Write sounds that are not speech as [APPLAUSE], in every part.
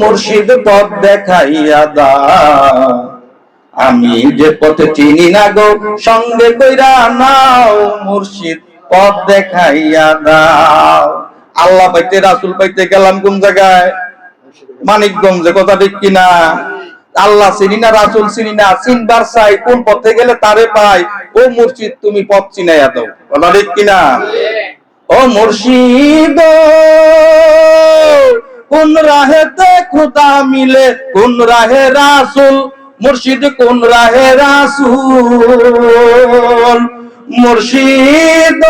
মুর্শিদ পথ দেখাইয়া দা আমি যে পথে চিনি না গো, সঙ্গে কইরা নাও, মুর্শিদ পথ দেখাইয়া দাও। আল্লাহ পাইতে, রাসুল পাইতে গেলাম কোন জায়গায়? মানিকগঞ্জে কথা ঠিক কিনা? আল্লাহ চিনি না, রাসুল চিনি না চিনবার চাই কোন পথে গেলে তারে পাই? ও মুর্শিদ, তুমি পথ চিনাইয়া দাও। কথা ঠিক কিনা? ও মুর্শিদ! কোন রাহেতে খুদা মিলে? কোন রাহে রাসুল? মুর্শিদ কোন রাহে রাসুল? মুর্শিদ।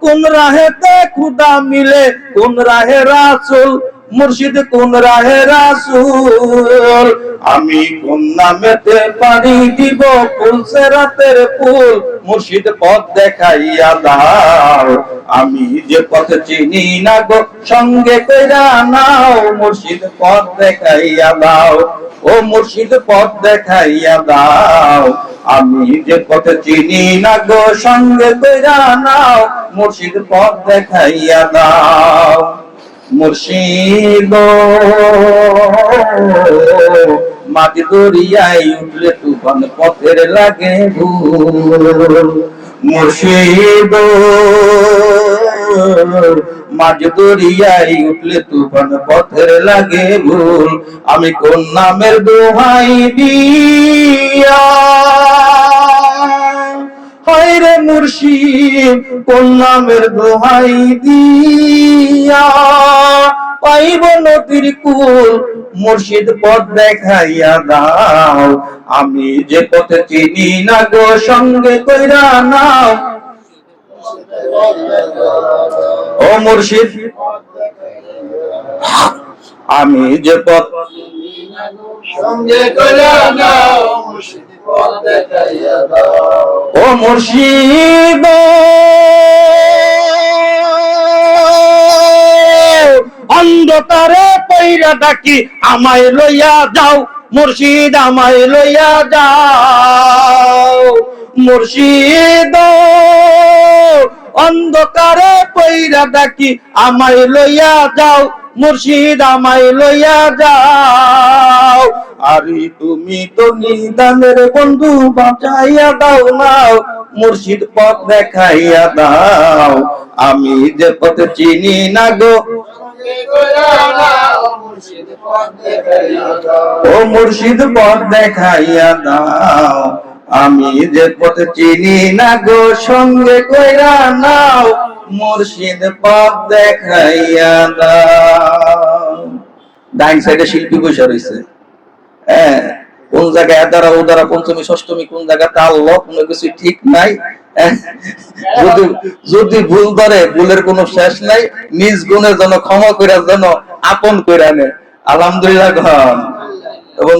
কোন রাহেতে খুদা মিলে? কোন রাহে রাসুল? মুর্শিদ কোন রাহে রাসুল? আমি কোন নামেতে পানি দিব? ফুল সেরাতের ফুল। মুর্শিদ পথ দেখাইয়া দাও আমি যে পথ চিনি না গো, সঙ্গে কইরা নাও, মুর্শিদ পথ দেখাইয়া দাও। ও মুর্শিদ পথ দেখাইয়া দাও। আমি যে পথ চিনি না গো, সঙ্গে নাও, মুর্শিদ পথ দেখাইয়া দাও। মুর্শিদ মাটি দরিয়ায় উঠলে তুফান পথের লাগে মুর্শিদ, মাঝ দরিয়ায় উঠলে তুফান পথের লাগে ভুল। আমি কোন নামের দোহাই দিয়া? হায় রে মুর্শিদ, কোন নামের দোহাই দিয়া? পাইব নদীর কুল মুর্শিদ পথ দেখাইয়া দাও। আমি যে পথে চিনি না গো সঙ্গে কইরা নাও। ও মুর্শিদ আমি যে পথ সঙ্গে করে নাও মুর্শিদ পথ দেখাইয়া দাও। ও মুর্শিদ অন্ধকারে পৈরা ডাকি, আমায় লইয়া যাও, মুর্শিদ আমায় লইয়া যাও। মুর্শিদ, অন্ধকারে পৈরা ডাকি, আমায় লইয়া যাও, মুর্শিদ আমায় লইয়া যাও। আরে তুমি তো নিদানের বন্ধু, বাঁচাইয়া দাও নাও মুর্শিদ পথ দেখাইয়া দাও। আমি যে পথে চিনি না গো ও মুর্শিদ পথ দেখাইয়া দাও। আমি যে পথে চিনি না গো, সঙ্গে কইরা নাও। মুর্শিদ পথ দেখাইয়া দাও। ডাইন সাইডে শিল্পী বসে রয়েছে হ্যাঁ কোন জায়গায় এদারা ওদারা পঞ্চমী, ষষ্ঠমী, কোন জায়গায় তাল কোনো কিছু ঠিক নাই। [LAUGHS] যদি যদি ভুল ধরে, ভুলের কোনো শেষ নাই, নিজ গুণের জন্য ক্ষমা করার জন্য আপন করে আনে আলহামদুলিল্লাহ এবং